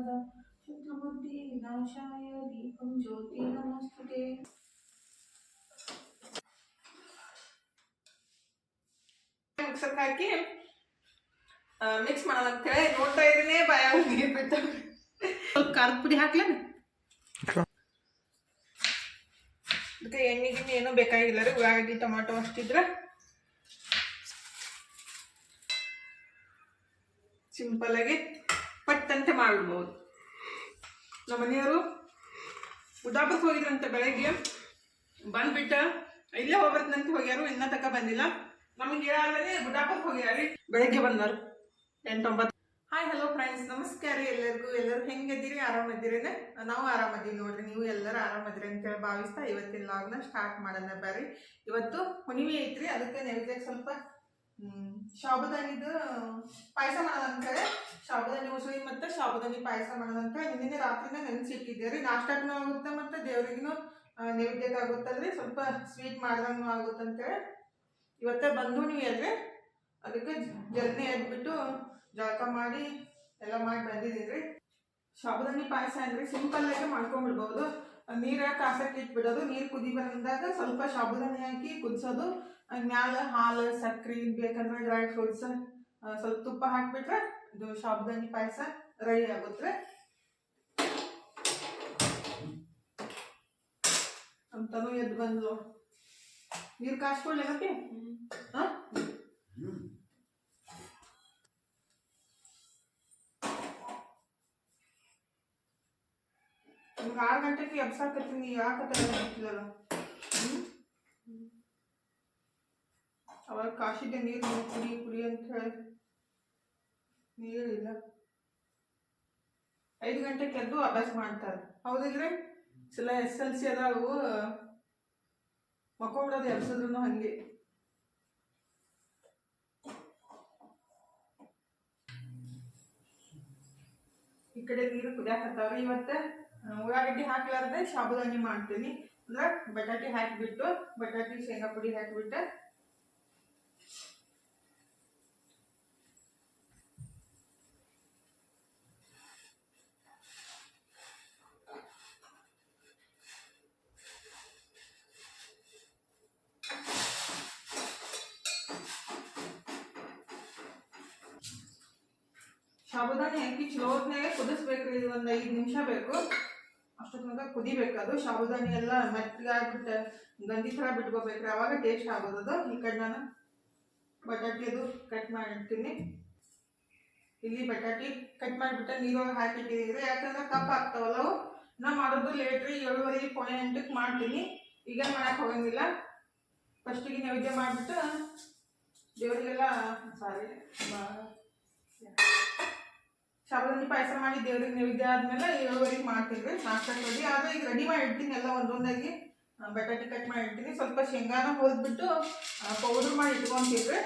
ಸರ್ವದ ಶುದ್ಧಬುದ್ಧಿ ದೀಪಂ ಜ್ಯೋತಿ ನಮಸ್ತುತೆ ಹಾಕಿ mix ಮಾಡೋಣ ಹೇಳಿ ನೋಡ್ತಾ ಭಯ ನೀರು ಸ್ವಲ್ಪ ಖಾರದ ಪುಡಿ ಹಾಕ್ಲೇನು? ಅದಕ್ಕೆ ಎಣ್ಣೆ ಗಿಣ್ಣೆ ಏನೂ ಬೇಕಾಗಿಲ್ಲ ರೀ. ಉಳ್ಳಾಗಡ್ಡಿ ಟೊಮಾಟೊ ಅಷ್ಟಿದ್ರೆ. ಸಿಂಪಲ್ ಆಗಿ ಪಟ್ಟಂತೆ ಮಾಡ್ಬಿಡ್ಬೋದು ನಮ್ಮ ಮನೆಯವರು ಉದಾಪಕ್ಕೆ ಹೋಗಿದ್ರಂತೆ ಬೆಳಗ್ಗೆ. ಬಂದ್ಬಿಟ್ಟ ಇಲ್ಲೇ ಹೋಗ್ಬರ್ತಂತ ಹೋಗ್ಯಾರು, ಇನ್ನ ತಕ ಬಂದಿಲ್ಲ. ನಮಗೆ ಹೇಳಾದ್ರೆ ಗುಡ್ಡಾಪಕ್ಕೆ ಹೋಗ್ಯಾರಿ. ಬೆಳಗ್ಗೆ ಬಂದರು ಎಂಟೊಂಬತ್ತು. ಹಾಯ್ ಹಲೋ ಫ್ರೆಂಡ್ಸ್ ನಮಸ್ಕಾರ ಎಲ್ಲರಿಗೂ. ಎಲ್ಲರೂ ಹೆಂಗಿದ್ದೀರಿ? ಆರಾಮದಿರಿ ನಾವು ಆರಾಮದೀವಿ ನೋಡ್ರಿ. ನೀವು ಎಲ್ಲರೂ ಅಂತ ಅಂತೇಳಿ ಭಾವಿಸ್ತಾ ಇವತ್ತಿನ ಲಾಗ್ನ ಸ್ಟಾರ್ಟ್ ಮಾಡೋಣ ಬರ್ರಿ. ಇವತ್ತು ಹುಣಿಮೆ ಐತ್ರಿ. ಅದಕ್ಕೆ ನೈವೇದ್ಯಕ್ಕೆ ಸ್ವಲ್ಪ ಶಾಬುದಾನಿದು ಪಾಯಸ ಮಾಡೋಣ ಶಾಬದಾನಿ ಉಸುಳಿ ಮತ್ತೆ ಶಾಬುದಾನಿ ಪಾಯಸ ಹಿಂದಿನ ನಿನ್ನೆ ರಾತ್ರಿನ ನೆನೆಸಿಟ್ಟಿದ್ದೆ ರೀ ನಾಷ್ಟಕ್ಕೂ ಆಗುತ್ತೆ ಮತ್ತೆ ದೇವರಿಗೂ ನೈವೇದ್ಯಕ್ಕೆ ಆಗುತ್ತಲ್ರಿ. ಸ್ವಲ್ಪ ಸ್ವೀಟ್ ಮಾಡ್ದಂಗೂ ಆಗುತ್ತಂತೇಳಿ. ಇವತ್ತೇ ಬಂದು ನೀವು ಅಲ್ರಿ ಅದಕ್ಕೆ ಜಲ್ದಿ ಎದ್ಬಿಟ್ಟು ಜಳಕ ಮಾಡಿ ಎಲ್ಲ ಮಾಡಿ ಬಂದಿದ್ದೀನಿ ರೀ ಶಾಬುದಾನಿ ಪಾಯಸ ಅಂದ್ರೆ ಸಿಂಪಲ್ ಆಗಿ ಮಾಡ್ಕೊಂಡ್ಬಿಡ್ಬೋದು. ನೀರ ಕಾಸಕ್ಕೆ ಇಟ್ಬಿಡೋದು. ನೀರು ಕುದಿ ಬಂದಾಗ ಸ್ವಲ್ಪ ಶಾಬುದಾನಿ ಹಾಕಿ ಕುದಿಸೋದು. ಮ್ಯಾಲ ಹಾಲು, ಸಕ್ರೆ, ಬೇಕಂದ್ರೆ ಡ್ರೈ ಫ್ರೂಟ್ಸ್ ಸ್ವಲ್ಪ ತುಪ್ಪ ಹಾಕ್ಬಿಟ್ರೆ ಇದು ಶಾಬ್ದಾನಿ ಪಾಯಸ ರೆಡಿ ಆಗುತ್ತೆ. ಅಂತನೂ ಎದ್ದು ಬಂದ್ಲು. ನೀರು ಕಾಸ್ಕೊಳ್ಳಿ ಹಾ? ಆರು ಗಂಟೆಗೆ ಎಬ್ಸಾಕತ್ತೀನಿ, ಯಾಕೆ ಗೊತ್ತಿಲ್ಲಲ್ಲ ಅವಾಗ ಕಾಶಿಗೆ ನೀರು ಕುಡಿ ಕುಡಿ ಅಂತ ಹೇಳಿ ನೀರಿಲ್ಲ. ಐದು ಗಂಟೆಗೆ ಎದ್ದು ಅಭ್ಯಾಸ ಮಾಡ್ತಾರೆ. ಹೌದಿಲ್ರಿ? ಸಲ ಎಸ್ ಎಲ್ ಸಿ ಅದಾವು. ಮಕ್ಕೊಂಬಿಡೋದು ಎಬ್ಸಿದ್ರು ಹಂಗೆ. ಈ ಕಡೆ ನೀರು ಕುದಿಯಾಕತ್ತಾವ್ರಿ ಇವತ್ತ ಉಳ್ಳಾಗಡ್ಡಿ ಹಾಕ್ಲಾರ್ದೆ ಸಾಬುದಾನಿ ಮಾಡ್ತೀನಿ. ಅಂದ್ರೆ ಬಟಾಟಿ ಹಾಕಿಬಿಟ್ಟು, ಬಟಾಟಿ ಶೇಂಗಾ ಪುಡಿ ಹಾಕಿಬಿಟ್ಟು ಸಾಬುದಾನಿ ಹಾಕಿ ಚಲೋತ್ನಾಗೆ ಕುದಿಸ್ಬೇಕ್ರಿ? ಇದು ಒಂದು ಐದು ನಿಮಿಷ ಬೇಕು. ಅಷ್ಟೊತ್ತನಕ ಕುದಿಬೇಕು ಅದು. ಸಾಬುದಾನಿ ಎಲ್ಲ ಮೆತ್ತಗಾಗ್ಬಿಟ್ಟು. ಗಂಜಿ ಥರ ಬಿಟ್ಕೋಬೇಕ್ರಿ. ಅವಾಗ ಟೇಸ್ಟ್ ಆಗೋದದು ಈ ಕಡೆ ನಾನು ಬಟಾಟಿ ಅದು ಕಟ್ ಮಾಡಿರ್ತೀನಿ ಇಲ್ಲಿ ಬಟಾಟಿ ಕಟ್ ಮಾಡಿಬಿಟ್ಟು. ನೀರೊಳಗೆ ಹಾಕಿಟ್ಟಿದ್ದೀರಿ. ಯಾಕಂದ್ರೆ ಕಪ್ ಆಗ್ತಾವಲ್ಲ ನಾ ಮಾಡೋದು ಲೇಟ್ ರೀ. ಏಳುವರೆ, ಪೊಣೆ ಎಂಟಕ್ಕೆ ಮಾಡ್ತೀನಿ. ಈಗ ಮಾಡಕ್ಕೆ ಹೋಗಂಗಿಲ್ಲ. ಫಸ್ಟಿಗೆ ನೈವೇದ್ಯ ಮಾಡಿಬಿಟ್ಟು ದೇವರಿಗೆಲ್ಲ ಸಾರಿ. ಸಾಬುದಾನಿ ಪಾಯಸ ಮಾಡಿ ದೇವ್ರಿಗೆ ನೈವೇದ್ಯ ಆದ್ಮೇಲೆ ಏಳುವರೆಗೆ ಮಾಡ್ತೀವಿ ನಾಷ್ಟ ಆದ್ರೆ ಈಗ ರೆಡಿ ಮಾಡಿ ಇಡ್ತೀನಿ ಎಲ್ಲ ಒಂದೊಂದಾಗಿ. ಬಟಾಟೆ ಕಟ್ ಮಾಡಿ ಇಡ್ತೀನಿ ಸ್ವಲ್ಪ ಶೇಂಗಾನ ಹುರಿದ್ಬಿಟ್ಟು ಪೌಡರ್ ಮಾಡಿ ಇಟ್ಕೊಂತೀವಿ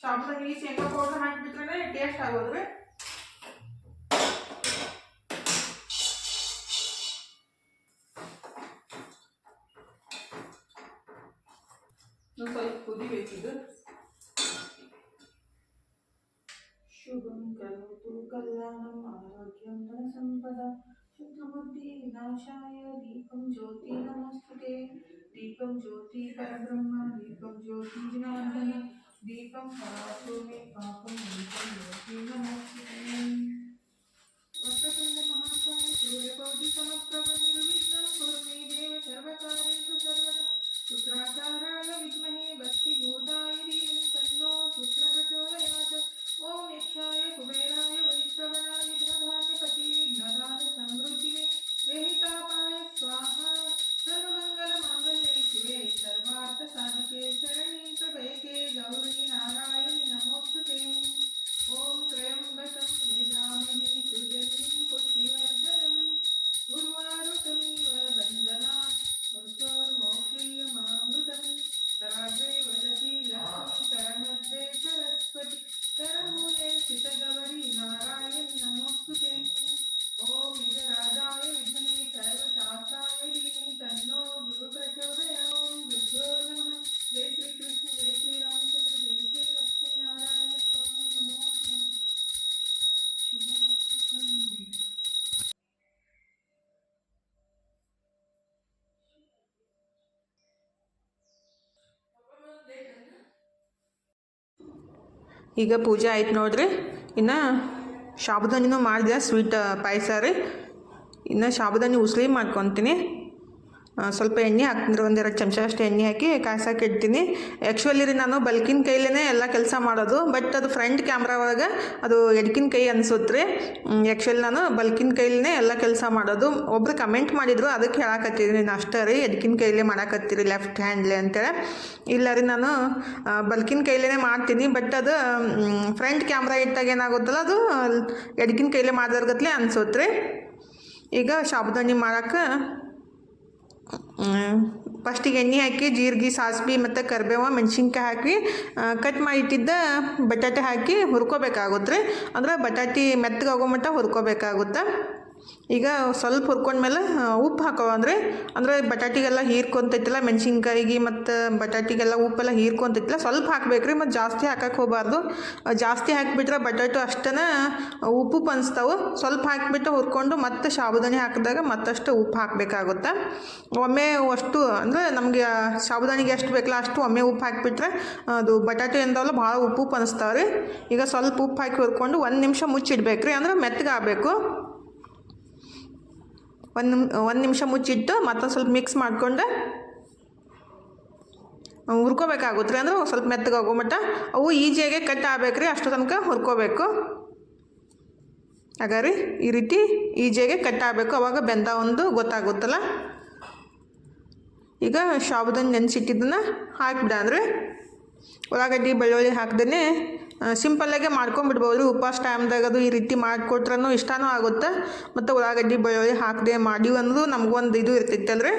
ಸಾಬುದಾನಿ ಶೇಂಗಾ ಪೌಡರ್ ಹಾಕಿಬಿಟ್ರೆ ಟೇಸ್ಟ್ ಆಗೋದ್ರಿ. ಕರೋತು ಕಲ್ಯಾಣಂ ಆರೋಗ್ಯಂ ಧನ ಸಂಪದ ಶುದ್ಧಬುದ್ಧಿ ವಿನಾಶಾಯ ದೀಪಂ ಜ್ಯೋತಿ ನಮಸ್ತುತೆ ದೀಪಂ ಜ್ಯೋತಿ ಪರಬ್ರಹ್ಮ ದೀಪಂ ಜ್ಯೋತಿ ಜನಾರ್ದನ ದೀಪಂ ಹರಾತು ಮೇ ಪಾಪಂ ದೀಪಂ ಜ್ಯೋತಿ ನಮಸ್ತುತೆ ವಕ್ರತುಂಡ ಈಗ ಪೂಜೆ ಆಯ್ತು ನೋಡ್ರಿ. ಇನ್ನು ಸಾಬುದಾನಿನೂ ಮಾಡಿದೆ ಸ್ವೀಟ್ ಪಾಯಸ ರೀ. ಇನ್ನು ಸಾಬುದಾನಿ ಉಸ್ಲಿ ಮಾಡ್ಕೊತೀನಿ. ಸ್ವಲ್ಪ ಎಣ್ಣೆ ಹಾಕ್ತೀನಿ ಒಂದೆರಡು ಚಮಚ ಅಷ್ಟು ಎಣ್ಣೆ ಹಾಕಿ ಕಾಯಿಸಕ್ಕೆ ಇಡ್ತೀನಿ. ಆ್ಯಕ್ಚುಲಿ ರೀ ನಾನು ಬಲ್ಕಿನ ಕೈಲೇ ಎಲ್ಲ ಕೆಲಸ ಮಾಡೋದು ಬಟ್ ಅದು ಫ್ರಂಟ್ ಕ್ಯಾಮ್ರಾ ಒಳಗೆ ಅದು ಎಡ್ಕಿನ ಕೈ ಅನಿಸುತ್ತೆ ಆ್ಯಕ್ಚುಲಿ ನಾನು ಬಲ್ಕಿನ ಕೈಲೇ ಎಲ್ಲ ಕೆಲಸ ಮಾಡೋದು. ಒಬ್ರು ಕಮೆಂಟ್ ಮಾಡಿದ್ರು ಅದಕ್ಕೆ ಹೇಳಕತ್ತೀರಿ ನೀನು ಅಷ್ಟೇ ರೀ, ಎಡ್ಕಿನ ಕೈಲೇ ಮಾಡಕತ್ತೀರಿ ಲೆಫ್ಟ್ ಹ್ಯಾಂಡ್ಲೆ ಅಂತೇಳಿ. ಇಲ್ಲ ರೀ ನಾನು ಬಲ್ಕಿನ ಕೈಲೇ ಮಾಡ್ತೀನಿ ಬಟ್ ಅದು ಫ್ರಂಟ್ ಕ್ಯಾಮ್ರಾ ಇಟ್ಟಾಗ ಏನಾಗುತ್ತಲ್ಲ, ಅದು ಎಡ್ಕಿನ ಕೈಲೇ ಮಾಡಿದರ್ಗತ್ಲೆ ಅನ್ಸುತ್ತೆ ರೀ. ಈಗ ಸಾಬುದಾನಿ ಮಾಡಕ್ಕೆ ಫಸ್ಟಿಗೆ ಎಣ್ಣೆ ಹಾಕಿ, ಜೀರಿಗೆ ಸಾಸ್ಬಿ ಮತ್ತು ಕರಿಬೇವು, ಮೆಣಸಿನ್ಕಾಯಿ ಹಾಕಿ ಕಟ್ ಮಾಡಿ ಇಟ್ಟಿದ್ದ ಬಟಾಟೆ ಹಾಕಿ ಹುರ್ಕೋಬೇಕಾಗುತ್ತೆ ರೀ. ಅಂದ್ರೆ ಬಟಾಟೆ ಮೆತ್ತಗಾಗೋ ಮಟ್ಟ ಹುರ್ಕೋಬೇಕಾಗುತ್ತೆ. ಈಗ ಸ್ವಲ್ಪ ಹುರ್ಕೊಂಡ್ಮೇಲೆ ಉಪ್ಪು ಹಾಕೋ ಅಂದರೆ ಅಂದರೆ ಬಟಾಟಿಗೆಲ್ಲ ಹೀರ್ಕೊಂತೈತಿಲ್ಲ, ಮೆಣಸಿನ್ಕಾಯಿಗೆ ಮತ್ತು ಬಟಾಟಿಗೆಲ್ಲ ಉಪ್ಪೆಲ್ಲ ಹೀರ್ಕೊಂತೈತಿಲ್ಲ, ಸ್ವಲ್ಪ ಹಾಕಬೇಕ್ರಿ, ಮತ್ತು ಜಾಸ್ತಿ ಹಾಕಕ್ಕೆ ಹೋಗಬಾರ್ದು. ಜಾಸ್ತಿ ಹಾಕಿಬಿಟ್ರೆ ಬಟಾಟು ಅಷ್ಟೇ ಉಪ್ಪು ಪನ್ಸ್ತಾವೆ. ಸ್ವಲ್ಪ ಹಾಕಿಬಿಟ್ಟು ಹುರ್ಕೊಂಡು ಮತ್ತೆ ಸಾಬುದಾನಿ ಹಾಕಿದಾಗ ಮತ್ತಷ್ಟು ಉಪ್ಪು ಹಾಕಬೇಕಾಗುತ್ತೆ. ಒಮ್ಮೆ ಅಷ್ಟು, ಅಂದರೆ ನಮಗೆ ಸಾಬುದಾನಿಗೆ ಎಷ್ಟು ಬೇಕಲ್ಲ ಅಷ್ಟು ಒಮ್ಮೆ ಉಪ್ಪು ಹಾಕಿಬಿಟ್ರೆ, ಅದು ಬಟಾಟೆ ಎಂದವಲ್ಲ, ಭಾಳ ಉಪ್ಪು ಪನಿಸ್ತಾವೆ ರೀ ಈಗ ಸ್ವಲ್ಪ ಉಪ್ಪು ಹಾಕಿ ಹುರ್ಕೊಂಡು ಒಂದು ನಿಮಿಷ ಮುಚ್ಚಿಡ್ಬೇಕ್ರಿ, ಅಂದ್ರೆ ಮೆತ್ತಗೆ ಆಗಬೇಕು ಒಂದು ನಿಮ್, ಒಂದು ನಿಮಿಷ ಮುಚ್ಚಿಟ್ಟು ಮತ್ತೊಂದು ಸ್ವಲ್ಪ ಮಿಕ್ಸ್ ಮಾಡಿಕೊಂಡು ಹುರ್ಕೋಬೇಕಾಗುತ್ತೆ. ರೀ ಅಂದ್ರೆ ಸ್ವಲ್ಪ ಮೆತ್ತಗಾಗೋ ಮಟ್ಟ ಅವು ಈಜಿಯಾಗೆ ಕಟ್ ಆಗ್ಬೇಕು ರೀ ಅಷ್ಟು ತನಕ ಹುರ್ಕೋಬೇಕು. ಆಗ ಈ ರೀತಿ ಈಜಿಯಾಗೆ ಕಟ್ ಆಗಬೇಕು. ಅವಾಗ ಬೆಂದ ಒಂದು ಗೊತ್ತಾಗುತ್ತಲ್ಲ? ಈಗ ಶಾಬ್ದನ್ನು ನೆನೆಸಿಟ್ಟಿದ್ದನ್ನು ಹಾಕಿಬಿಡ ಅಂದರೆ ಉಳ್ಳಾಗಡ್ಡಿ, ಬೆಳ್ಳುಳ್ಳಿ ಹಾಕ್ದೇ ಸಿಂಪಲ್ಲಾಗೆ ಮಾಡ್ಕೊಂಬಿಡ್ಬೋದು ಉಪವಾಸ ಟೈಮ್ದಾಗ ಅದು ಈ ರೀತಿ ಮಾಡಿಕೊಟ್ರೂ ಇಷ್ಟನೂ ಆಗುತ್ತೆ. ಮತ್ತು ಉಳ್ಳಾಗಡ್ಡಿ, ಬೆಳ್ಳುಳ್ಳಿ ಹಾಕದೆ ಮಾಡಿ ಅನ್ನೋದು ನಮಗೊಂದು ಇದು ಇರ್ತೈತಲ್ರಿ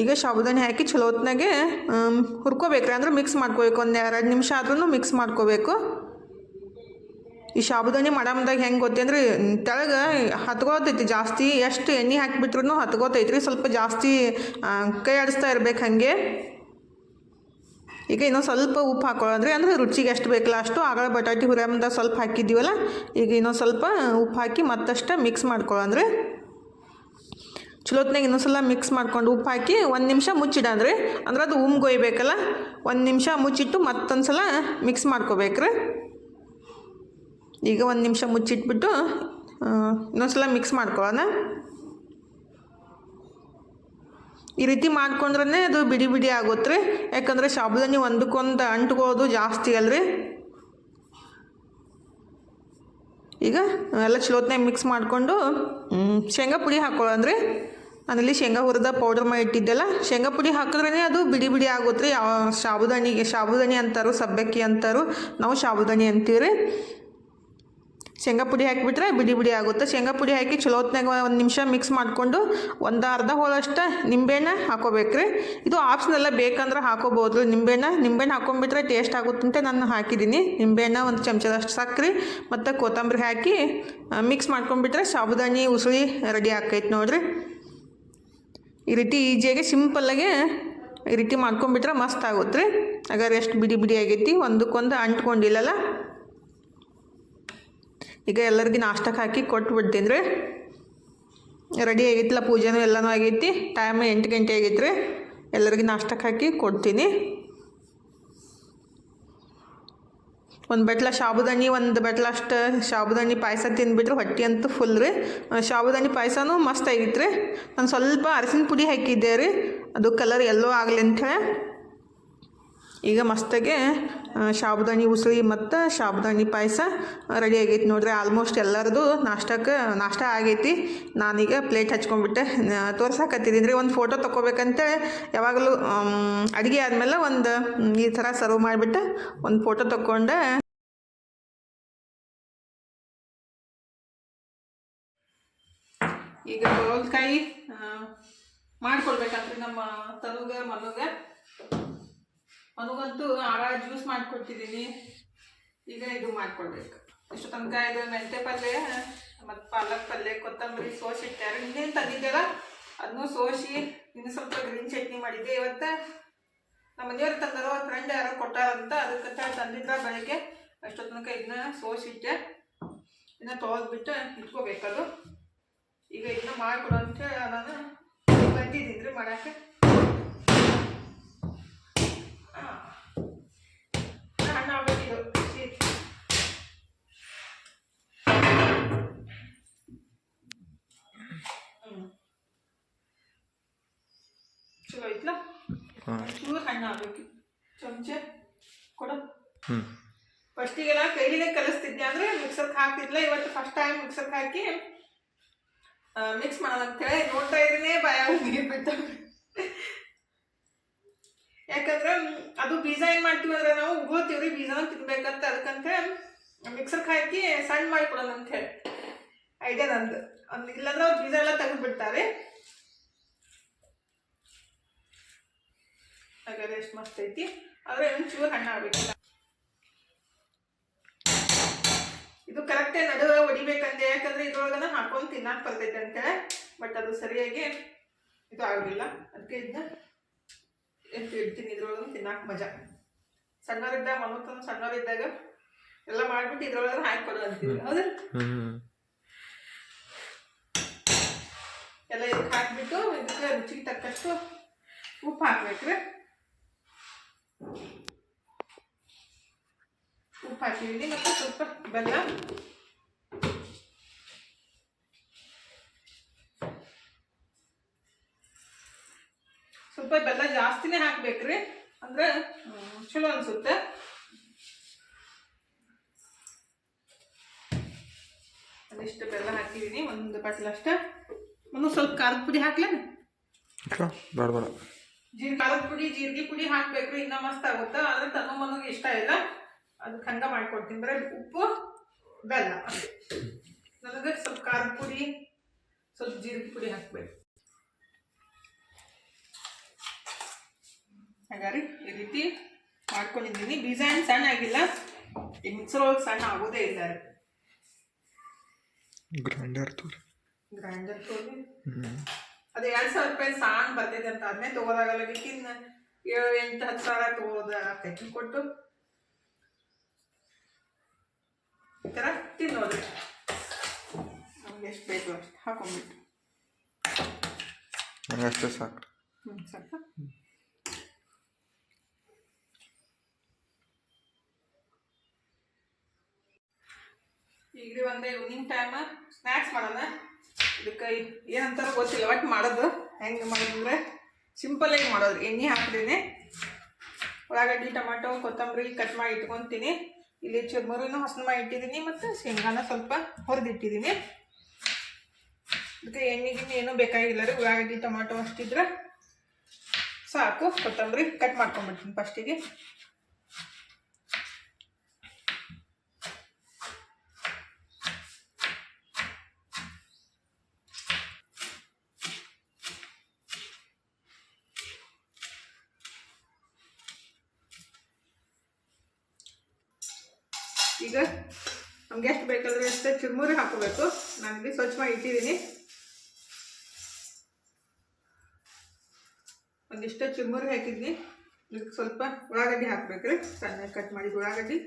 ಈಗ ಸಾಬುದಾನಿ ಹಾಕಿ ಚಲೋ ಹೊತ್ನಾಗೆ ಹುರ್ಕೋಬೇಕ್ರಿ. ಅಂದ್ರೆ ಮಿಕ್ಸ್ ಮಾಡ್ಕೋಬೇಕು. ಒಂದು ಎರಡು ನಿಮಿಷ ಆದ್ರೂ ಮಿಕ್ಸ್ ಮಾಡ್ಕೋಬೇಕು. ಈ ಸಾಬುದಾನಿ ಮಾಡಮ್ದಾಗ ಹೆಂಗೆ ಗೊತ್ತೇಂದ್ರೆ ತೆಳಗೆ ಹತ್ಕೋತೈತಿ. ಜಾಸ್ತಿ ಎಷ್ಟು ಎಣ್ಣೆ ಹಾಕಿಬಿಟ್ರು ಹತ್ಕೋತೈತ್ರಿ. ಸ್ವಲ್ಪ ಜಾಸ್ತಿ ಕೈ ಆಡಿಸ್ತಾ ಇರ್ಬೇಕು ಹಾಗೆ. ಈಗ ಇನ್ನೊಂದು ಸ್ವಲ್ಪ ಉಪ್ಪು ಹಾಕೊಳ್ಳೋದ್ರಿ ಅಂದ್ರೆ ರುಚಿಗೆ ಎಷ್ಟು ಬೇಕಲ್ಲ ಅಷ್ಟು ಆಗಳ ಬಟಾಟಿ ಹುರಿಯಮ್ದ ಸ್ವಲ್ಪ ಹಾಕಿದ್ದೀವಲ್ಲ, ಈಗ ಇನ್ನೊಂದು ಸ್ವಲ್ಪ ಉಪ್ಪು ಹಾಕಿ ಮತ್ತಷ್ಟು ಮಿಕ್ಸ್ ಮಾಡ್ಕೊಳ್ಳೋದ್ರಿ ಚಲೋತ್ನಾಗ ಇನ್ನೊಂದ್ಸಲ ಮಿಕ್ಸ್ ಮಾಡ್ಕೊಂಡು ಉಪ್ಪು ಹಾಕಿ ಒಂದು ನಿಮಿಷ ಮುಚ್ಚಿಡಂದ್ರಿ, ಅಂದ್ರೆ ಅದು ಉಮ್ಗೊಯ್ಬೇಕಲ್ಲ ಒಂದು ನಿಮಿಷ ಮುಚ್ಚಿಟ್ಟು ಮತ್ತೊಂದು ಸಲ ಮಿಕ್ಸ್ ಮಾಡ್ಕೋಬೇಕ್ರಿ. ಈಗ ಒಂದು ನಿಮಿಷ ಮುಚ್ಚಿಟ್ಬಿಟ್ಟು ಇನ್ನೊಂದು ಇನ್ನೊಂದ್ಸಲ ಮಿಕ್ಸ್ ಮಾಡ್ಕೊಳ್ಳೋಣ. ಈ ರೀತಿ ಮಾಡ್ಕೊಂಡ್ರೆ ಅದು ಬಿಡಿ ಬಿಡಿ ಆಗುತ್ತೆ ಯಾಕಂದರೆ ಸಾಬುದಾನಿ ಒಂದಕ್ಕೊಂದು ಅಂಟ್ಕೊಳ್ಳೋದು ಜಾಸ್ತಿ ಅಲ್ರಿ. ಈಗ ಎಲ್ಲ ಚಲೋತ್ನಾಗ ಮಿಕ್ಸ್ ಮಾಡಿಕೊಂಡು ಶೇಂಗಾ ಪುಡಿ ಹಾಕೊಳ್ಳೋಣ್ರಿ ಅದರಲ್ಲಿ ಶೇಂಗಾ ಹುರಿದ ಪೌಡರ್ ಮಾಡಿ ಇಟ್ಟಿದ್ದೆಲ್ಲ. ಶೇಂಗಾ ಪುಡಿ ಹಾಕಿದ್ರೇ ಅದು ಬಿಡಿ ಬಿಡಿ ಆಗುತ್ತೆ ರೀ. ಯಾವ ಸಾಬುದಾನಿಗೆ ಸಾಬುದಾನಿ ಅಂತಾರು, ಸಬ್ಬಕ್ಕಿ ಅಂತಾರು, ನಾವು ಸಾಬುದಾಣಿ ಅಂತೀವಿ ರೀ ಶೇಂಗಾ ಪುಡಿ ಹಾಕಿಬಿಟ್ರೆ ಬಿಡಿ ಬಿಡಿ ಆಗುತ್ತೆ. ಶೇಂಗಾ ಪುಡಿ ಹಾಕಿ ಚಲೋ ಹೊತ್ನಾಗ ಒಂದು ನಿಮಿಷ ಮಿಕ್ಸ್ ಮಾಡಿಕೊಂಡು ಒಂದು ಅರ್ಧ ಹೋಳಷ್ಟು ನಿಂಬೆಹಣ್ಣು ಹಾಕೋಬೇಕ್ರಿ. ಇದು ಆಪ್ಷನೆಲ್ಲ ಬೇಕಂದ್ರೆ ಹಾಕೋಬೋದು ನಿಂಬೆಹಣ್ಣು ನಿಂಬೆಹಣ್ಣು ಹಾಕೊಂಡ್ಬಿಟ್ರೆ ಟೇಸ್ಟ್ ಆಗುತ್ತಂತೆ ನಾನು ಹಾಕಿದ್ದೀನಿ. ನಿಂಬೆಹಣ್ಣು ಒಂದು ಚಮಚದಷ್ಟು ಸಕ್ಕರೆ ಮತ್ತು ಕೊತ್ತಂಬರಿ ಹಾಕಿ ಮಿಕ್ಸ್ ಮಾಡ್ಕೊಂಡ್ಬಿಟ್ರೆ ಸಾಬುದಾನಿ ಉಸುಳಿ ರೆಡಿ ಆಕೈತೆ ನೋಡ್ರಿ. ಈ ರೀತಿ ಈಜಿಯಾಗಿ ಸಿಂಪಲ್ಲಾಗೆ ಈ ರೀತಿ ಮಾಡ್ಕೊಂಡ್ಬಿಟ್ರೆ ಮಸ್ತ್ ಆಗುತ್ತೆ ರೀ ಹಾಗಾದ್ರೆ ಎಷ್ಟು ಬಿಡಿ ಬಿಡಿ ಆಗೈತಿ? ಒಂದಕ್ಕೊಂದು ಅಂಟ್ಕೊಂಡಿಲ್ಲಲ್ಲ? ಈಗ ಎಲ್ಲರಿಗೆ ನಾಷ್ಟಕ್ಕೆ ಹಾಕಿ ಕೊಟ್ಟು ಬಿಡ್ತೀನಿ ರೀ. ರೆಡಿ ಆಗೈತಿಲ್ಲ ಪೂಜೆನೂ ಎಲ್ಲನೂ ಆಗೈತಿ. ಟೈಮ್ ಎಂಟು ಗಂಟೆ ಆಗೈತೆ ರೀ ಎಲ್ಲರಿಗೆ ನಾಷ್ಟಕ್ಕೆ ಹಾಕಿ ಕೊಡ್ತೀನಿ. ಒಂದು ಬೆಟ್ಲ ಸಾಬುದಾನಿ ಒಂದು ಬಟ್ಲಷ್ಟು ಸಾಬುದಾನಿ ಪಾಯಸ ತಿಂದ್ಬಿಟ್ರೆ ಹೊಟ್ಟೆ ಅಂತೂ ಫುಲ್ ರೀ. ಸಾಬುದಾನಿ ಪಾಯಸನೂ ಮಸ್ತ್ ಆಗಿತ್ತು ರೀ ನಾನು ಸ್ವಲ್ಪ ಅರಸಿನ ಪುಡಿ ಹಾಕಿದ್ದೆ ರೀ. ಅದು ಕಲರ್ ಎಲ್ಲೋ ಆಗಲಿ ಅಂಥೇಳಿ ಈಗ ಮಸ್ತಾಗೆ ಶಾಬುದಾಣಿ ಉಸಳಿ ಮತ್ತು ಸಾಬುದಾನಿ ಪಾಯಸ ರೆಡಿ ಆಗೈತಿ ನೋಡ್ರಿ. ಆಲ್ಮೋಸ್ಟ್ ಎಲ್ಲರದು ನಾಷ್ಟಕ್ಕೆ, ನಾಷ್ಟ ಆಗೈತಿ. ನಾನೀಗ ಪ್ಲೇಟ್ ಹಚ್ಕೊಂಡ್ಬಿಟ್ಟೆ. ತೋರ್ಸಾಕತ್ತಿದ್ದೀನಿ ರೀ. ಒಂದು ಫೋಟೋ ತೊಗೋಬೇಕಂತೇಳಿ ಯಾವಾಗಲೂ ಅಡುಗೆ ಆದಮೇಲೆ ಒಂದು ಈ ಥರ ಸರ್ವ್ ಮಾಡಿಬಿಟ್ಟು ಒಂದು ಫೋಟೋ ತೊಗೊಂಡೆ ಈಗ ಬೌಲ್ಕಾಯಿ ಮಾಡ್ಕೊಳ್ಬೇಕಂತ್ರಿ ನಮ್ಮ ತನುಗ, ಮನುಗ. ಮನುಗಂತೂ ಆಗ ಜ್ಯೂಸ್ ಮಾಡಿಕೊಟ್ಟಿದ್ದೀನಿ ಈಗ ಇದು ಮಾಡ್ಕೊಳ್ಬೇಕು ಇಷ್ಟು ತನಕ ಇದು ಮೆಂತೆ ಪಲ್ಯ, ಮತ್ತು ಪಾಲಕ್ ಪಲ್ಯ, ಕೊತ್ತಂಬರಿ, ಸೋಸಿ ಇಟ್ಟಾರೆ ಇನ್ನೇನು ತಂದಿದ್ದೆಲ್ಲ ಅದನ್ನೂ ಸೋಸಿ, ಇನ್ನು ಸ್ವಲ್ಪ ಗ್ರೀನ್ ಚಟ್ನಿ ಮಾಡಿದ್ದೆ. ಇವತ್ತು ನಮ್ಮ ಮನೆಯವ್ರು ತಂದರೋ ಫ್ರೆಂಡ್ ಯಾರೋ ಕೊಟ್ಟಾರಂತ ಅದಕ್ಕೆ ತಂದಿದ್ರ ಬೆಳಗ್ಗೆ ಅಷ್ಟು ತನಕ ಇದನ್ನ ಸೋಸಿಟ್ಟೆ ಇನ್ನು ತೊಳೆದ್ಬಿಟ್ಟು ಇಟ್ಕೋಬೇಕದು. ಈಗ ಇದನ್ನ ಮಾಡಿಕೊಡೋ ಅಂತ ನಾನು ಬಂದಿದ್ದೀನಿ ರೀ ಮಾಡಕ್ಕೆ. ಚಲೋ ಐತ್ಲ ಚೂರು ಹಣ್ಣು ಹಾಕ್ಬೇಕು ಚಮಚೆ ಕೊಡ ಫಸ್ಟಿಗೆಲ್ಲ ಕೈಲಿನೇ ಕಲಿಸ್ತಿದ್ದೆ ಅಂದ್ರೆ ಮಿಕ್ಸರ್ಗೆ ಹಾಕ್ತಿದ್ಲ ಇವತ್ತು ಫಸ್ಟ್ ಟೈಮ್ ಮಿಕ್ಸರ್ಗೆ ಹಾಕಿ ಮಿಕ್ಸ್ ಮಾಡೋದಂತೇಳಿ ನೋಡ್ತಾ ಇದ್ರೇ ಭಯ ನೀರು ಬಿಟ್ಟ ಯಾಕಂದ್ರೆ ಅದು ಬೀಜ ಏನು ಮಾಡ್ತೀವಿ ಅಂದ್ರೆ ನಾವು ಉಗುಳ್ತೀವ್ರಿ, ಬೀಜನ ತಿನ್ಬೇಕಂತ ಅದಕ್ಕಂತ ಮಿಕ್ಸರ್ ಹಾಕಿ ಸಣ್ಣ ಮಾಡಿಕೊಡೋಣ ಅಂತ ಹೇಳಿ. ಐಡಿಯಾ ನಂದು. ಒಂದು ಇಲ್ಲಾಂದ್ರೆ ಅವ್ರು ಬೀಜ ಎಲ್ಲ ತೆಗೆದು ಬಿಡ್ತಾರೆ ಹಾಗಾದ್ರೆ ಎಷ್ಟು ಮಸ್ತ್ ಐತಿ ಆದ್ರೆ ಒಂಚೂರು ಹಣ್ಣು ಆಗ್ಬೇಕಿಲ್ಲ ಇದು ಕರೆಕ್ಟೇ ನಡುವೆ ಹೊಡಿಬೇಕಂತೆ ಯಾಕಂದ್ರೆ ಇದ್ರೊಳಗನ ಹಾಕೊಂಡು ತಿನ್ನಕ್ ಬರ್ತೈತೆ ಅಂತೇಳಿ ಬಟ್ ಅದು ಸರಿಯಾಗಿ ಇದು ಆಗಲಿಲ್ಲ. ಅದಕ್ಕೆ ಇದನ್ನ ಎಷ್ಟು ಇಡ್ತೀನಿ ಇದ್ರೊಳಗೆ ತಿನ್ನಕ್ಕೆ ಮಜಾ. ಸಣ್ಣವರಿದ್ದಾಗ ಮನೋತನ ಸಣ್ಣವರಿದ್ದಾಗ ಎಲ್ಲ ಮಾಡ್ಬಿಟ್ಟು ಇದ್ರೊಳಗೆ ಹಾಕಿ ಅಂತಿದ್ರು ಅಂತೀವಿ ಹೌದಾ? ಎಲ್ಲ ಇದಕ್ಕೆ ಹಾಕ್ಬಿಟ್ಟು ಇದಕ್ಕೆ ರುಚಿಗೆ ತಕ್ಕಷ್ಟು ಉಪ್ಪು ಹಾಕ್ಬೇಕ್ರಿ. ಉಪ್ಪು ಹಾಕಿದ್ದೀನಿ ಮತ್ತು ಸ್ವಲ್ಪ ಬೆಲ್ಲ. ಸ್ವಲ್ಪ ಬೆಲ್ಲ ಜಾಸ್ತಿನೇ ಹಾಕ್ಬೇಕ್ರಿ. ಅಂದ್ರೆ ಚಲೋ ಅನ್ಸುತ್ತೆ. ಅದಿಷ್ಟು ಬೆಲ್ಲ ಹಾಕಿದ್ದೀನಿ ಒಂದು ಅಷ್ಟೇ. ಒಂದು ಸ್ವಲ್ಪ ಖಾರದ ಪುಡಿ ಹಾಕ್ಲೇನು? ಬೇಡ ಬೇಡ. ಜೀರಿಗೆ ಖಾರದ ಪುಡಿ ಜೀರಿಗೆ ಪುಡಿ ಹಾಕ್ಬೇಕು ಇನ್ನ ಮಸ್ತ್ ಆಗುತ್ತೆ? ಆದ್ರೆ ತನ್ನ ಮನಗೆ ಇಷ್ಟ ಇಲ್ಲ. ಅದಕ್ಕೆ ಹಂಗ ಮಾಡ್ಕೊಡ್ತೀನಿ. ಬರೀ ಉಪ್ಪು ಬೆಲ್ಲ. ನನಗೆ ಸ್ವಲ್ಪ ಖಾರದ ಪುಡಿ ಸ್ವಲ್ಪ ಜೀರಿಗೆ ಪುಡಿ ಹಾಕ್ಬೇಕು. ಹಾಗಾರಿ ಈ ರೀತಿ ಮಾಡ್ಕೊಂಡಿದ್ದೀನಿ. ಡಿಸೈನ್ ಏನು ಸಣ್ಣ ಆಗಿಲ್ಲ ಈ ಮಿಕ್ಸರ್ ಒಳಗೆ ಸಣ್ಣ ಆಗೋದೇ ಇಲ್ಲ ರೀ. ಗ್ರೈಂಡರ್ ತೋರಿ. ಗ್ರೈಂಡರ್ ತೋರಿ. ಅದು ಎರಡು ಸಾವಿರ ರೂಪಾಯಿ ಸಾಂಗ್ ಬರ್ತೈತೆ ಅಂತ ಅದನ್ನೇ ತಗೋದಾಗಲ್ಲ ಬೇಕಿನ್ ಏಳು ಎಂಟು ಹತ್ತು ಸಾವಿರ ತೊಗೋದ ಕೊಟ್ಟು. ಈ ಥರ ತಿನ್ನೋದ್ರಿ ನಮ್ಗೆ ಎಷ್ಟು ಬೇಕು ಅಷ್ಟು ಹಾಕೊಂಡ್ಬಿಟ್ಟು. ನನಗೆ ಅಷ್ಟೇ ಸಾಕು. ಹ್ಞೂ ಸಾಕ? ಈಗ ಒಂದು ಇವ್ನಿಂಗ್ ಟೈಮ್ ಸ್ನ್ಯಾಕ್ಸ್ ಮಾಡೋಣ? ಇದಕ್ಕೆ ಏನಂತಾರ ಗೊತ್ತಿಲ್ಲ ಒಟ್ಟು ಮಾಡೋದು. ಹೆಂಗೆ ಮಾಡೋದಂದ್ರೆ ಸಿಂಪಲಾಗಿ ಮಾಡೋದು. ಎಣ್ಣೆ ಹಾಕಿದೀನಿ ಉಳ್ಳಾಗಡ್ಡಿ, ಟೊಮಾಟೊ, ಕೊತ್ತಂಬರಿ ಕಟ್ ಮಾಡಿ ಇಟ್ಕೊತೀನಿ. ಇಲ್ಲಿ ಚುರ್ಮುರಿನೂ ಹಸನ ಮಾಡಿ ಇಟ್ಟಿದ್ದೀನಿ ಮತ್ತು ಶೇಂಗಾನ ಸ್ವಲ್ಪ ಹುರಿದಿಟ್ಟಿದ್ದೀನಿ. ಇದಕ್ಕೆ ಎಣ್ಣೆ ಗಿಣ್ಣೆ ಏನೂ ಬೇಕಾಗಿಲ್ಲ ರೀ. ಉಳ್ಳಾಗಡ್ಡಿ, ಟೊಮಾಟೊ ಅಷ್ಟಿದ್ರೆ ಸಾಕು. ಕೊತ್ತಂಬರಿ ಕಟ್ ಮಾಡ್ಕೊಂಡ್ಬಿಡ್ತೀನಿ ಫಸ್ಟಿಗೆ ಈಗ ನಮ್ಗೆ ಎಷ್ಟು ಎಷ್ಟು ಚುರ್ಮುರಿ ಹಾಕೋಬೇಕು ನಾನಿಲ್ಲಿ ಸ್ವಚ್ಛ ಮಾಡಿ ಇಟ್ಟಿದ್ದೀನಿ. ಒಂದಿಷ್ಟು ಚುರ್ಮುರಿ ಹಾಕಿದ್ನಿ. ಇದಕ್ಕೆ ಸ್ವಲ್ಪ ಉಳ್ಳಾಗಡ್ಡಿ ಹಾಕ್ಬೇಕ್ರಿ ಸಣ್ಣ ಕಟ್ ಮಾಡಿದ ಉಳ್ಳಾಗಡ್ಡಿ.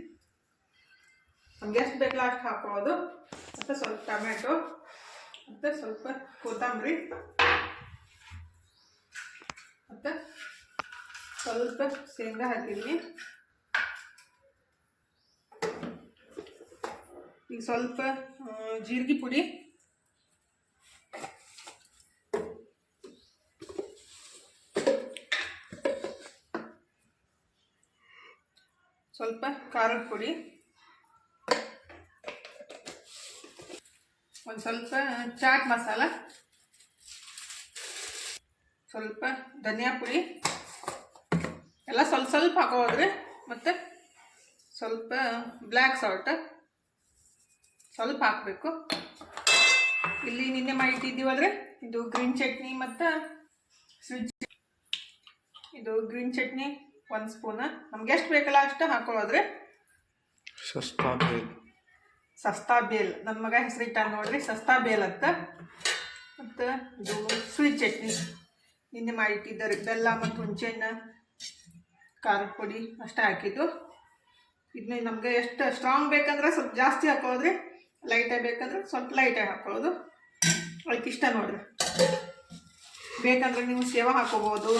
ನಮ್ಗೆ ಎಷ್ಟು ಬೇಕಲ್ಲ ಅಷ್ಟು ಹಾಕೋದು ಮತ್ತು ಸ್ವಲ್ಪ ಟೊಮ್ಯಾಟೊ. ಮತ್ತು ಸ್ವಲ್ಪ ಕೊತ್ತಂಬರಿ. ಮತ್ತು ಸ್ವಲ್ಪ ಶೇಂಗಾ ಹಾಕಿದ್ದೀನಿ ಈಗ ಸ್ವಲ್ಪ ಜೀರಿಗೆ ಪುಡಿ. ಸ್ವಲ್ಪ ಖಾರದ ಪುಡಿ. ಒಂದು ಸ್ವಲ್ಪ ಚಾಟ್ ಮಸಾಲ. ಸ್ವಲ್ಪ ಧನಿಯಾ ಪುಡಿ. ಎಲ್ಲ ಸ್ವಲ್ಪ ಸ್ವಲ್ಪ ಹಾಕೋದ್ರಿ ಮತ್ತು ಸ್ವಲ್ಪ ಬ್ಲ್ಯಾಕ್ ಸಾಲ್ಟ್. ಸ್ವಲ್ಪ ಹಾಕಬೇಕು. ಇಲ್ಲಿ ನಿನ್ನೆ ಮಾಡಿಟ್ಟಿದ್ದೀವಲ್ರಿ ಇದು ಗ್ರೀನ್ ಚಟ್ನಿ ಮತ್ತು ಸ್ವಿಜ್ ಇದು ಗ್ರೀನ್ ಚಟ್ನಿ ಒಂದು ಸ್ಪೂನ ನಮ್ಗೆ ಎಷ್ಟು ಬೇಕಲ್ಲ ಅಷ್ಟು ಹಾಕೊಳ್ಳೋದ್ರಿ. ಸಸ್ತಾ ಬೇಲ್ ಸಸ್ತಾ ಬೇಲ್ ನನ್ನ ಮಗ ಹೆಸರಿಟ್ಟ ನೋಡ್ರಿ ಸಸ್ತಾ ಬೇಲ್ ಅಂತ. ಮತ್ತು ಇದು ಸ್ವೀಟ್ ಚಟ್ನಿ. ನಿನ್ನೆ ಮಾಡಿಟ್ಟಿದ್ದಾರೆ. ಬೆಲ್ಲ ಮತ್ತು ಹುಣಸೆಹಣ್ಣು ಖಾರದ ಪುಡಿ ಅಷ್ಟೇ ಹಾಕಿದ್ದು. ಇದನ್ನ ನಮಗೆ ಎಷ್ಟು ಸ್ಟ್ರಾಂಗ್ ಬೇಕಂದ್ರೆ ಸ್ವಲ್ಪ ಜಾಸ್ತಿ ಹಾಕೊಳ್ಳೋದ್ರಿ ಲೈಟಾಗಿ ಬೇಕಂದ್ರೆ ಸ್ವಲ್ಪ ಲೈಟೇ ಹಾಕೊಳ್ಳೋದು. ಅದಕ್ಕೆ ಇಷ್ಟ ನೋಡ್ರಿ. ಬೇಕಂದ್ರೆ ನೀವು ಸೇವ ಹಾಕೋಬೋದು,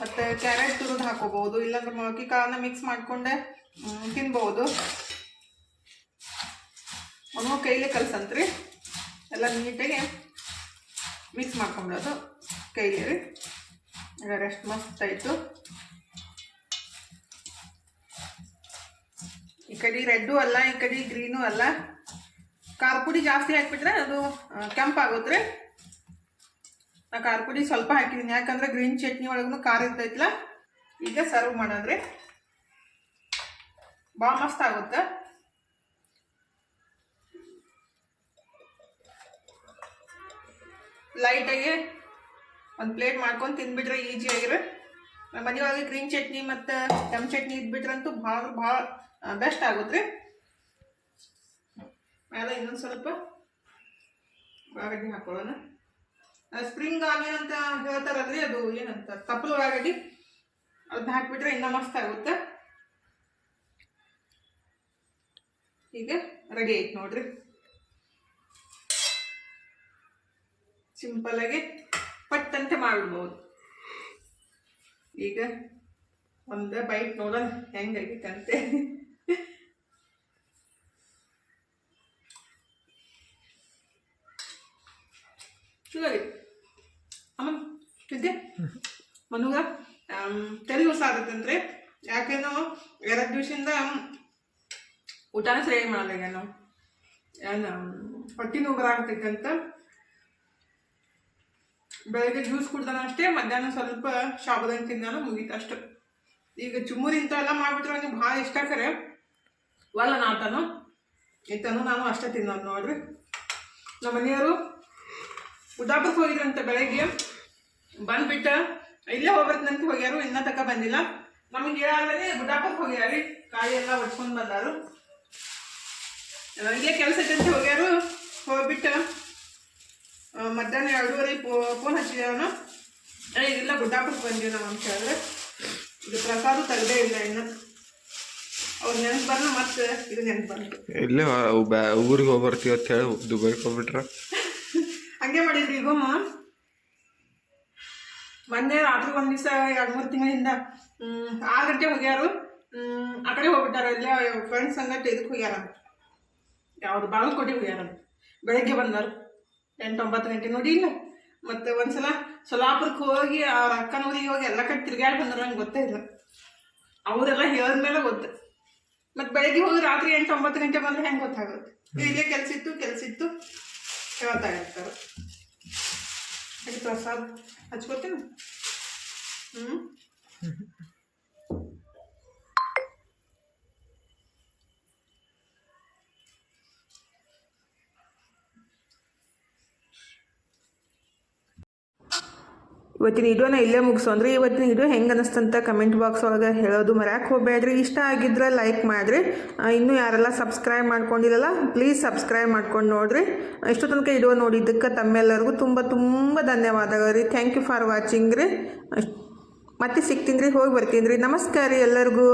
ಮತ್ತು ಕ್ಯಾರೆಟ್ ತುರಿದು ಹಾಕೋಬೋದು, ಇಲ್ಲಾಂದ್ರೆ ಮೊಳಕೆ ಕಾಳನ್ನ ಮಿಕ್ಸ್ ಮಾಡಿಕೊಂಡೆ ತಿನ್ಬೋದು. ಮಗು ಕೈಲೇ ಕಲ್ಸಂತ್ರಿ. ಎಲ್ಲ ನೀಟಾಗಿ ಮಿಕ್ಸ್ ಮಾಡ್ಕೊಂಬಿಡೋದು ಕೈಲಿ ರೀ. ರೆಸ್ಟ್ ಮಸ್ತ್ ಆಯಿತು. ಈ ಕಡೆ ರೆಡ್ಡು ಅಲ್ಲ, ಈ ಕಡೆ ಗ್ರೀನು ಅಲ್ಲ. ಖಾರ ಪುಡಿ ಜಾಸ್ತಿ ಹಾಕಿಬಿಟ್ರೆ ಅದು ಕೆಂಪಾಗುತ್ತೆ ನಾ ಖಾರ ಪುಡಿ ಸ್ವಲ್ಪ ಹಾಕಿದ್ದೀನಿ ಯಾಕಂದ್ರೆ ಗ್ರೀನ್ ಚಟ್ನಿ ಒಳಗೂ ಖಾರ ಇರ್ತೈತಲ್ಲ, ಈಗ ಸರ್ವ್ ಮಾಡಿದ್ರೆ ಭಾಳ ಮಸ್ತ್ ಆಗುತ್ತೆ. ಲೈಟಾಗಿ ಒಂದು ಪ್ಲೇಟ್ ಮಾಡ್ಕೊಂಡು ತಿಂದ್ಬಿಟ್ರೆ ಈಜಿ ಆಗಿರೋ ಮನೆಯೊಳಗೆ ಗ್ರೀನ್ ಚಟ್ನಿ ಮತ್ತು ಕೆಂಪು ಚಟ್ನಿ ಇದ್ಬಿಟ್ರಂತೂ ಭಾಳ ಭಾಳ ಬೆಸ್ಟ್ ಆಗುತ್ತೆ ಮೇಲೆ ಇನ್ನೊಂದು ಸ್ವಲ್ಪ ಉಳ್ಳಾಗಡ್ಡಿ ಹಾಕೊಳ್ಳೋಣ. ಸ್ಪ್ರಿಂಗ್ ಆನಿಯನ್ ಅಂತ ಹೇಳ್ತಾರಲ್ರಿ, ಅದು ಏನಂತ, ತಪ್ಪಲು ಉಳ್ಳಾಗಡ್ಡಿ ಅದನ್ನ ಹಾಕ್ಬಿಟ್ರೆ ಇನ್ನೂ ಮಸ್ತ್ ಆಗುತ್ತೆ. ಈಗ ರೆಡಿ ಐತೆ ನೋಡ್ರಿ. ಸಿಂಪಲ್ ಆಗಿ ಪಟ್ಟಂತೆ ಮಾಡ್ಬೋದು ಈಗ ಒಂದು ಬೈಟ್ ನೋಡೋಣ ಹೆಂಗಾಗಿತ್ತಂತೆ ಸರಿ ಅಮ್ಮ ವಿದ್ಯೆ ಮನುಗ ತಲೆ ಹೊಸ ಆಗತ್ತಂದ್ರೆ ಯಾಕೆ ಯಾಕೇನೋ ಎರಡು ದಿವಸದಿಂದ ಊಟನ ಸರಿಯಾಗಿ ಮಾಡಲ್ಲ ನಾವು ಏನು ಹೊಟ್ಟೆ ನೋವು ಆಗ್ತೈತಂತ. ಬೆಳಗ್ಗೆ ಜ್ಯೂಸ್ ಕುಡ್ದಾನ ಅಷ್ಟೇ, ಮಧ್ಯಾಹ್ನ ಸ್ವಲ್ಪ ಶಾಬದನ್ ತಿನ್ನಾನು ಮುಗೀತು ಅಷ್ಟು. ಈಗ ಚುಮ್ಮುರಿ ಇಂಥ ಎಲ್ಲ ಮಾಡಿಬಿಟ್ರೆ ಅವ್ನಿಗೆ ಭಾಳ ಇಷ್ಟ ಕರೆ ವಲ್ಲ ನಾತನು. ಇತ್ತನು ನಾನು ಅಷ್ಟೇ ತಿನ್ನೋದು ನೋಡ್ರಿ. ನಮ್ಮ ಮನೆಯವರು ಉದಾಪಕ್ಕೆ ಹೋಗಿದ್ರಂತ ಬೆಳಗ್ಗೆ. ಬಂದ್ಬಿಟ್ಟ. ಇಲ್ಲೇ ಹೋಗ್ಬರ್ತಂತ ಹೋಗ್ಯಾರು, ಇನ್ನ ತಕ ಬಂದಿಲ್ಲ. ನಮಗೆ ಹೇಳಾದ್ರೆ ಗುಡ್ಡಾಪಕ್ಕೆ ಹೋಗ್ಯಾರಿ ಕಾಯಿ ಎಲ್ಲ ಒಡ್ಕೊಂಡು ಬಂದಾರು. ಇಲ್ಲೇ ಕೆಲಸ ಐತಂತ ಹೋಗ್ಯಾರು. ಹೋಗ್ಬಿಟ್ಟು. ಮಧ್ಯಾಹ್ನ ಎರಡೂವರೆ ಫೋನ್ ಹಚ್ಚಿದವನು ಇಲ್ಲ ಗುಡ್ಡಾಪಕ್ಕೆ ಬಂದ್ವಿ ನಾವು ಅಂತ ಹೇಳಿದ್ರೆ. ಇದು ಪ್ರಸಾದ ತರದೇ ಇಲ್ಲ ಇನ್ನು. ಅವ್ರು ನೆನಪು ಬರ್ನ ಮತ್ತೆ ಇದು ನೆನಪು ಬಂತು ಇಲ್ಲೇ ಊರಿಗೆ ಹೋಗ್ಬರ್ತೀವಿ ಅಂತ ಹೇಳಿ ದುಬೈಗೆ ಹೋಗ್ಬಿಟ್ರ. ಹಂಗೆ ಮಾಡಿದ್ರಿ ಈಗ ಮೊನ್ನೆ ರಾತ್ರಿ ಒಂದು ದಿವಸ, ಎರಡು ಮೂರು ತಿಂಗಳಿಂದ ಆರು ಗಂಟೆ ಹೋಗ್ಯಾರು. ಆ ಕಡೆ ಹೋಗ್ಬಿಟ್ಟಾರ, ಇಲ್ಲ ಫ್ರೆಂಡ್ಸ್ ಸಂಗಟ ಇದಕ್ಕೆ ಹೋಗ್ಯಾರ. ಯಾವ್ದು ಬಾಗಲಕೋಟೆ ಹೋಗ್ಯಾರ. ಬೆಳಗ್ಗೆ ಬಂದರು. ಎಂಟು ಒಂಬತ್ತು ಗಂಟೆ ನೋಡಿ ಇಲ್ಲ. ಮತ್ತೆ ಒಂದ್ಸಲ ಸೊಲಾಪುರಕ್ಕೆ ಹೋಗಿ, ಅವ್ರ ಅಕ್ಕನ ಊರಿಗೆ ಹೋಗಿ ಎಲ್ಲ ಕಡೆ ತಿರ್ಗಾಡಿ ಬಂದರು, ನಂಗೆ ಗೊತ್ತೇ ಇಲ್ಲ. ಅವರೆಲ್ಲ ಹೇಳಿದ್ಮೇಲೆ ಗೊತ್ತು. ಮತ್ತು ಬೆಳಗ್ಗೆ ಹೋಗಿ ರಾತ್ರಿ ಎಂಟು ಒಂಬತ್ತು ಗಂಟೆ ಬಂದರೆ ಹೆಂಗೆ ಗೊತ್ತಾಗುತ್ತೆ? ಇಲ್ಲೇ ಕೆಲ್ಸಿತ್ತು ಕೆಲ್ಸ ಇತ್ತು. ಹೇಳ್ತಾ ಇರ್ತಾರೆ ಪ್ರಸಾದ ಹಚ್ಕೋತೀನಿ ಹ್ಞೂ ಇವತ್ತಿನ ವಿಡಿಯೋನ ಇಲ್ಲೇ ಮುಗಿಸೋಂದ್ರಿ ಇವತ್ತಿನ ವಿಡಿಯೋ ಹೆಂಗೆ ಅನಿಸ್ತಂತ ಕಮೆಂಟ್ ಬಾಕ್ಸ್ ಒಳಗೆ ಹೇಳೋದು ಮರ್ಯಾಕೆ ಹೋಗ್ಬೇಡ್ರಿ. ಇಷ್ಟ ಆಗಿದ್ರೆ ಲೈಕ್ ಮಾಡಿರಿ. ಇನ್ನೂ ಯಾರೆಲ್ಲ ಸಬ್ಸ್ಕ್ರೈಬ್ ಮಾಡ್ಕೊಂಡಿರಲ್ಲ ಪ್ಲೀಸ್ ಸಬ್ಸ್ಕ್ರೈಬ್ ಮಾಡ್ಕೊಂಡು ನೋಡಿರಿ. ಇಷ್ಟು ತನಕ ವಿಡಿಯೋ ನೋಡಿದ್ದಕ್ಕೆ ತಮ್ಮೆಲ್ಲರಿಗೂ ತುಂಬ ತುಂಬ ಧನ್ಯವಾದಗಳು ರೀ. ಥ್ಯಾಂಕ್ ಯು ಫಾರ್ ವಾಚಿಂಗ್ ರೀ. ಮತ್ತೆ ಸಿಗ್ತೀನಿ ರೀ, ಹೋಗಿ ಬರ್ತೀನಿ ರೀ. ನಮಸ್ಕಾರ ರೀ ಎಲ್ಲರಿಗೂ.